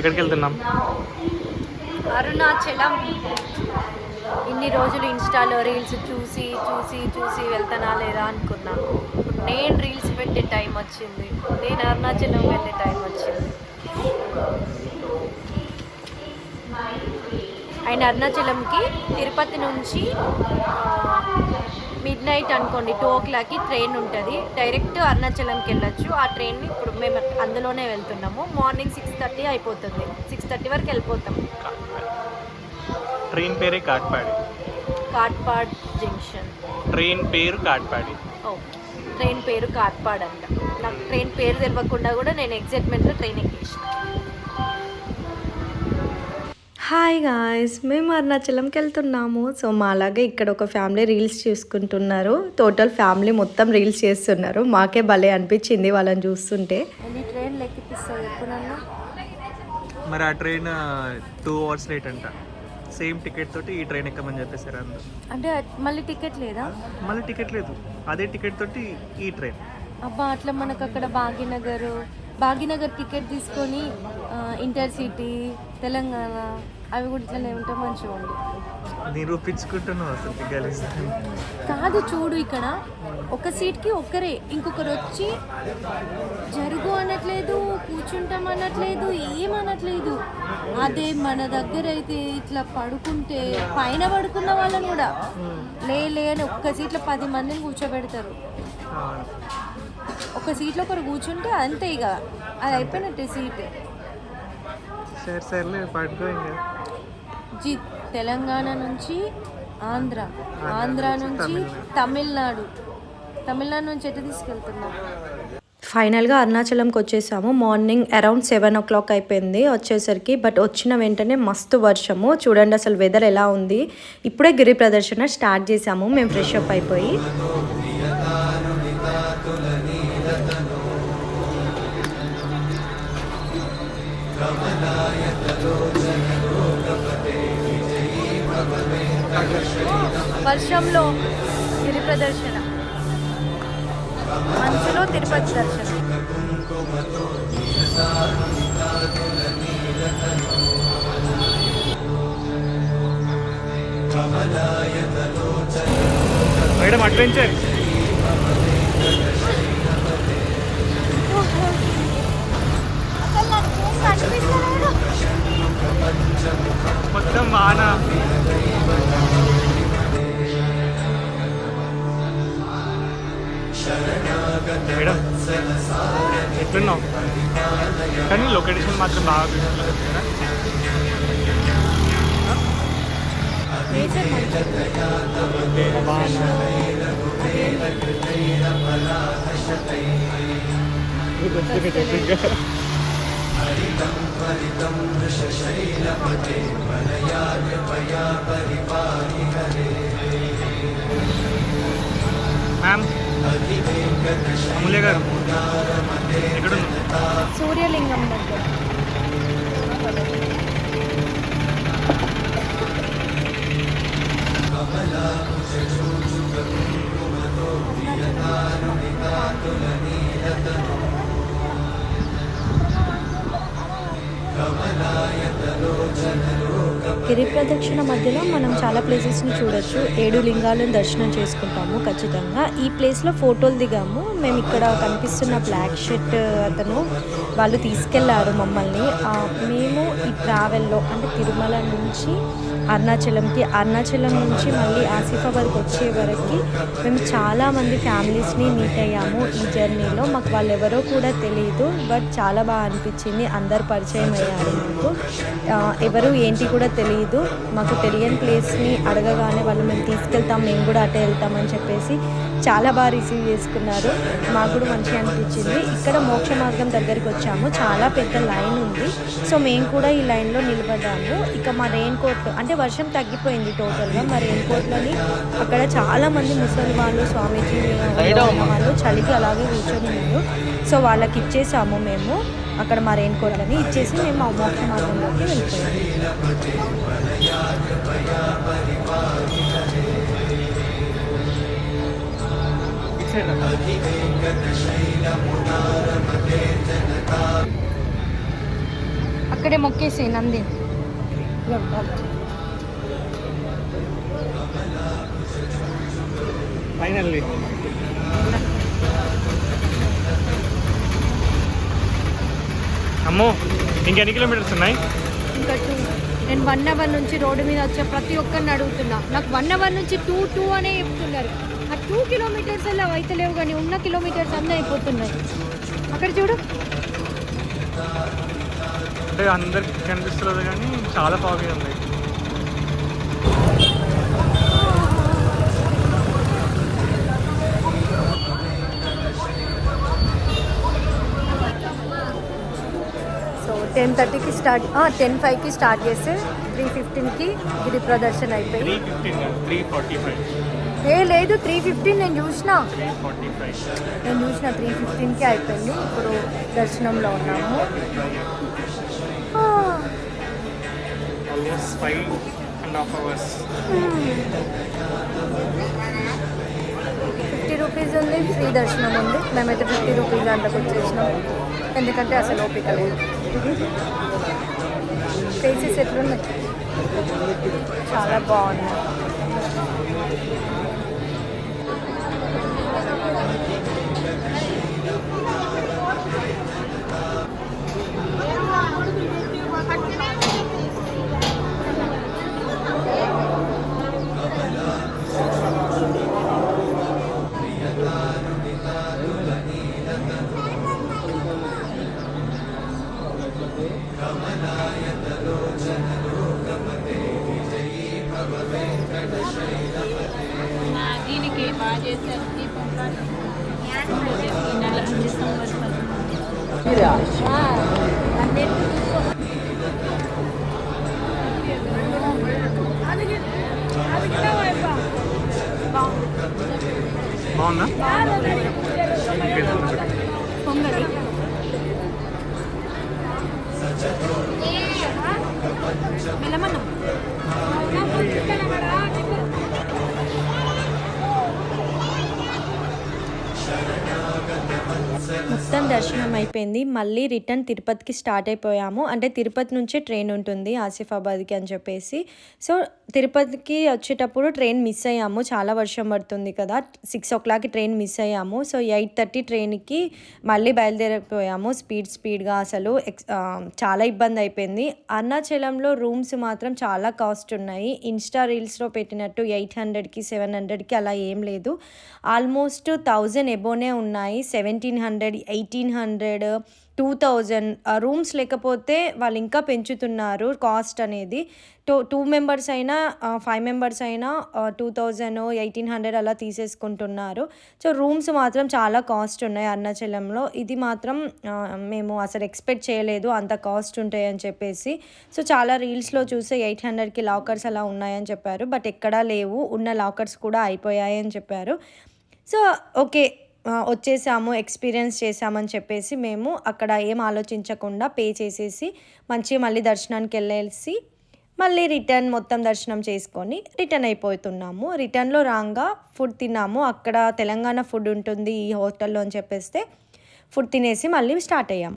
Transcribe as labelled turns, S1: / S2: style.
S1: ఎక్కడికి వెళ్తున్నాం
S2: అరుణాచలం. ఇన్ని రోజులు ఇన్స్టాలో రీల్స్ చూసి చూసి చూసి వెళ్తానా లేదా అనుకున్నా. నేను రీల్స్ పెట్టే టైం వచ్చింది. నేను అరుణాచలం వెళ్ళే టైం వచ్చింది. అండ్ అరుణాచలంకి తిరుపతి నుంచి మిడ్ నైట్ అనుకోండి టూ ఓ క్లాక్కి ట్రైన్ ఉంటుంది. డైరెక్ట్ అరుణాచలంకి వెళ్ళొచ్చు. ఆ ట్రైన్ ఇప్పుడు మేము అందులోనే వెళ్తున్నాము. మార్నింగ్ సిక్స్ థర్టీ అయిపోతుంది. సిక్స్ థర్టీ వరకు వెళ్ళిపోతాం.
S1: ట్రైన్ పేరే కాట్పాడి.
S2: కాట్పాడ్ జంక్షన్.
S1: ట్రైన్ పేరు కాట్పాడి.
S2: ఓ ట్రైన్ పేరు కాట్పాడ్ అంట నాకు ట్రైన్ పేరు తెలియకుండా కూడా నేను ఎగ్జైట్మెంట్లో ట్రైన్ ఎక్కేసిన.
S3: హాయ్ గాయ్స్ మేము అరుణాచలంకి వెళ్తున్నాము సో మా అలాగే ఇక్కడ ఒక ఫ్యామిలీ రీల్స్ చూసుకుంటున్నారు. టోటల్ ఫ్యామిలీ మొత్తం రీల్స్ చేస్తున్నారు. మాకే భలే అనిపించింది వాళ్ళని చూస్తుంటే.
S1: మరి ఆ ట్రైన్ టూ అవర్స్ లేట్ అంట. సేమ్ టికెట్ తోటి ఈ ట్రైన్ ఎక్కమని చెప్పేసారు అందరు.
S2: అంటే మళ్ళీ టికెట్ లేదా?
S1: మళ్ళీ టికెట్ లేదు. అదే టికెట్ తోటి ఈ ట్రైన్
S2: అబ్బా అట్లా మనకు అక్కడ భాగ్యనగర్ భాగ్యనగర్ టికెట్ తీసుకొని ఆ, ఇంటర్ సిటీ తెలంగాణ అవి కూడా ఇట్లనే ఉంటే మంచిగా ఉంది
S1: నిరూపించుకుంటున్నావు అసలు
S2: కాదు చూడు ఇక్కడ. ఒక సీట్కి ఒక్కరే. ఇంకొకరు వచ్చి జరుగు అనట్లేదు కూర్చుంటాం అనట్లేదు ఏమనట్లేదు అదే మన దగ్గర అయితే ఇట్లా పడుకుంటే పైన పడుకున్న వాళ్ళని కూడా. లే లే అని ఒక్క సీట్లో పది మందిని కూర్చోబెడతారు. ఒక సీట్లో ఒకరు కూర్చుంటే అంతే ఇక. అది అయిపోయినట్టే సీట్.
S1: సరే సర్లే పడుకో ఇంకా.
S2: జీ తెలంగాణ నుంచి ఆంధ్ర ఆంధ్ర నుంచి తమిళనాడు. తమిళనాడు. నుంచి ఎటు తీసుకెళ్తున్నాం
S3: ఫైనల్గా అరుణాచలంకి వచ్చేసాము. Morning around seven o'clock అయిపోయింది వచ్చేసరికి బట్ వచ్చిన వెంటనే మస్తు వర్షము. చూడండి అసలు వెదర్ ఎలా ఉంది. ఇప్పుడే గిరి ప్రదర్శన స్టార్ట్ చేసాము మేము ఫ్రెష్ అప్ అయిపోయి.
S2: వర్షంలో గిరి ప్రదర్శన మంచులో తిరుపతి దర్శనం.
S1: మేడం అడ్వెంచర్ మొత్తం వాన. ఎట్లున్నావు కానీ లొకేషన్ మాత్రం బాగా beautiful ఉంది కదా?
S2: నేచర్ మంచి
S1: మ్యామ్ అమూల్య గారు ఎక్కడున్నా
S2: സൂര്യലിംഗം
S3: గిరి ప్రదక్షిణ మధ్యలో మనం చాలా ప్లేసెస్ని చూడొచ్చు. ఏడు లింగాలను దర్శనం చేసుకుంటాము ఖచ్చితంగా. ఈ ప్లేస్లో ఫోటోలు దిగాము. మేము ఇక్కడ కనిపిస్తున్న బ్లాక్ షర్ట్ అతను వాళ్ళు తీసుకెళ్ళారు మమ్మల్ని. మేము ఈ ట్రావెల్లో అంటే తిరుమల నుంచి అరుణాచలంకి. అరుణాచలం నుంచి మళ్ళీ ఆసిఫాబాద్కి వచ్చే వరకు మేము చాలామంది ఫ్యామిలీస్ని మీట్ అయ్యాము ఈ జర్నీలో. మాకు వాళ్ళు ఎవరో కూడా తెలియదు బట్ చాలా బాగా అనిపించింది. అందరు పరిచయం అయ్యారు మాకు. ఎవరు ఏంటి కూడా తెలియదు మాకు తెలియని ప్లేస్ని అడగగానే వాళ్ళు మేము తీసుకెళ్తాం మేము కూడా అటే వెళ్తామని చెప్పేసి చాలా బాగా రిసీవ్ చేసుకున్నారు. మాకు కూడా మంచిగా అనిపించింది. ఇక్కడ మోక్ష మార్గం దగ్గరికి వచ్చాము. చాలా పెద్ద లైన్ ఉంది. సో మేము కూడా ఈ లైన్లో నిలబడ్డాము. ఇక మా రెయిన్ కోట్లు అంటే వర్షం తగ్గిపోయింది టోటల్గా. మా రెయిన్ కోట్లని అక్కడ చాలా మంది ముసలి వాళ్ళు స్వామీజీ వాళ్ళు చలికి అలాగే కూర్చొని ఉన్నారు సో వాళ్ళకి ఇచ్చేసాము మేము. అక్కడ మా రెయిన్ కోట్లని ఇచ్చేసి మేము ఆ మోక్ష మార్గంలోకి వెళ్ళిపోయాము
S2: అక్కడే మొక్కేసి నంది.
S1: ఫైనల్లీ. అమ్మో ఇంకెన్ని కిలోమీటర్స్ ఉన్నాయి?
S2: ఇంకా టూ నేను వన్ అవర్ నుంచి రోడ్డు మీద వచ్చే ప్రతి ఒక్కరిని అడుగుతున్నా. నాకు వన్ అవర్ నుంచి టూ టూ అనే చెప్తున్నారు. ఆ టూ కిలోమీటర్స్ అలా అయితలేవు కానీ ఉన్న కిలోమీటర్స్ అన్నీ అయిపోతున్నాయి. అక్కడ చూడు.
S1: అంటే అందరికి కనిపిస్తుంది కానీ చాలా ఫాగ్ ఉంది
S2: టెన్ థర్టీకి స్టార్ట్ టెన్ ఫైవ్కి స్టార్ట్ చేస్తే త్రీ ఫిఫ్టీన్కి గిరి ప్రదర్శన అయిపోయింది. ఏ లేదు త్రీ ఫిఫ్టీన్ నేను చూసిన. నేను చూసిన త్రీ ఫిఫ్టీన్కి అయిపోయింది ఇప్పుడు దర్శనంలో ఉన్నాము. ఫిఫ్టీ రూపీస్ ఉంది ఫ్రీ దర్శనం ఉంది. మేమైతే ఫిఫ్టీ రూపీస్ దాంట్లోకి వచ్చేసినాం. ఎందుకంటే అసలు ఓపిక లేదు. ఫేసెస్ ఎట్లున్నాయి చాలా బాగున్నాయి
S4: బాగా చేస్తారు దీపం. ఈ నెల డిసెంబర్.
S1: బాగుందా
S2: పొంగలి
S3: మొత్తం దర్శనం అయిపోయింది. మళ్ళీ రిటర్న్ తిరుపతికి స్టార్ట్ అయిపోయాము. అంటే తిరుపతి నుంచే ట్రైన్ ఉంటుంది ఆసిఫాబాద్కి అని చెప్పేసి. సో తిరుపతికి వచ్చేటప్పుడు ట్రైన్ మిస్ అయ్యాము. చాలా వర్షం పడుతుంది కదా. సిక్స్ ఓ క్లాక్కి ట్రైన్ మిస్ అయ్యాము. సో ఎయిట్ థర్టీ ట్రైన్కి మళ్ళీ బయలుదేరిపోయాము. స్పీడ్ స్పీడ్గా అసలు ఎక్స్ చాలా ఇబ్బంది అయిపోయింది. అరుణాచలంలో రూమ్స్ మాత్రం చాలా కాస్ట్ ఉన్నాయి. ఇన్స్టా రీల్స్లో పెట్టినట్టు ఎయిట్ హండ్రెడ్కి సెవెన్ హండ్రెడ్కి అలా ఏం లేదు. ఆల్మోస్ట్ థౌజండ్ ఎబోనే ఉన్నాయి. Seventeen hundred hundred eighteen hundred two thousand rooms లేకపోతే వాళ్ళు ఇంకా పెంచుతున్నారు కాస్ట్ అనేది. టూ టూ మెంబర్స్ అయినా ఫైవ్ మెంబర్స్ అయినా టూ థౌజండ్ ఎయిటీన్ హండ్రెడ్ అలా తీసేసుకుంటున్నారు. సో రూమ్స్ మాత్రం చాలా కాస్ట్ ఉన్నాయి అరుణాచలంలో. ఇది మాత్రం మేము అసలు ఎక్స్పెక్ట్ చేయలేదు అంత కాస్ట్ ఉంటాయని చెప్పేసి. సో చాలా రీల్స్లో చూస్తే ఎయిట్ హండ్రెడ్కి లాకర్స్ అలా ఉన్నాయని చెప్పారు. బట్ ఎక్కడా లేవు. ఉన్న లాకర్స్ కూడా అయిపోయాయని చెప్పారు. So okay. వచ్చేసాము ఎక్స్పీరియన్స్ చేసామని చెప్పేసి మేము అక్కడ ఏం ఆలోచించకుండా పే చేసేసి మంచిగా మళ్ళీ దర్శనానికి వెళ్ళేసి మళ్ళీ రిటర్న్ మొత్తం దర్శనం చేసుకొని రిటర్న్ అయిపోతున్నాము. రిటర్న్లో రాగా ఫుడ్ తిన్నాము. అక్కడ తెలంగాణ ఫుడ్ ఉంటుంది ఈ హోటల్లో అని చెప్పేస్తే ఫుడ్ తినేసి మళ్ళీ స్టార్ట్ అయ్యాము